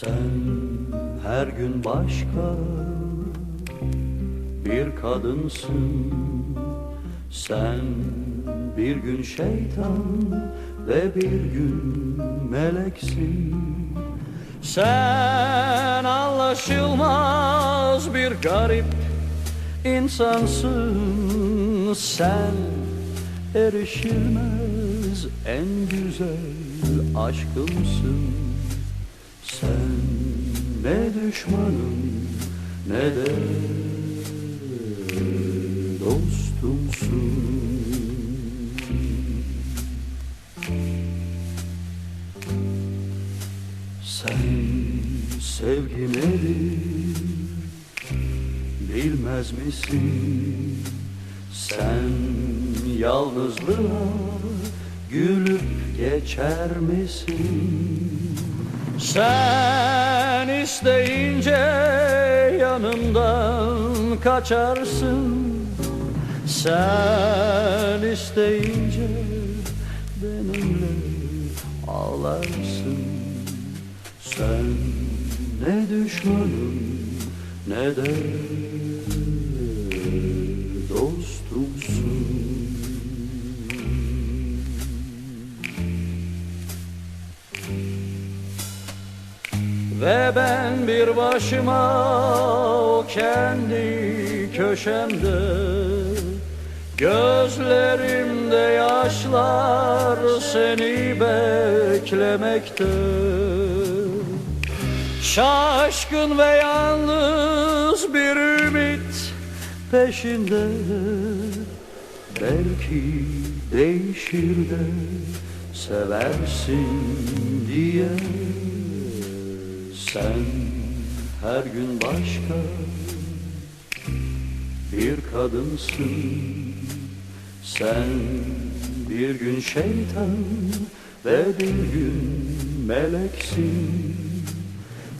Sen her gün başka bir kadınsın. Sen bir gün şeytan ve bir gün meleksin. Sen anlaşılmaz bir garip insansın. Sen erişilmez en güzel aşkımsın Sen ne düşmanım ne de dostumsun Sen sevgi nedir bilmez misin? Sen yalnızlığa gülüp geçer misin? Sen isteyince yanımdan kaçarsın. Sen isteyince benimle ağlarsın. Sen ne düşmanım ne de Ve ben bir başıma o kendi köşemde Gözlerimde yaşlar seni beklemekte. Şaşkın ve yalnız bir ümit peşinde Belki değişir de seversin diye Sen her gün başka bir kadınsın. Sen bir gün şeytan ve bir gün meleksin.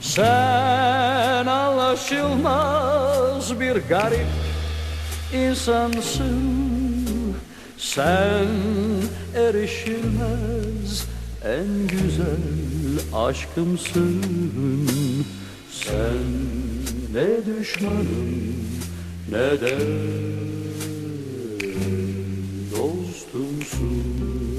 Sen anlaşılmaz bir garip insansın. Sen erişilmez en güzel aşkımsın Sen ne düşmanım ne de dostumsun.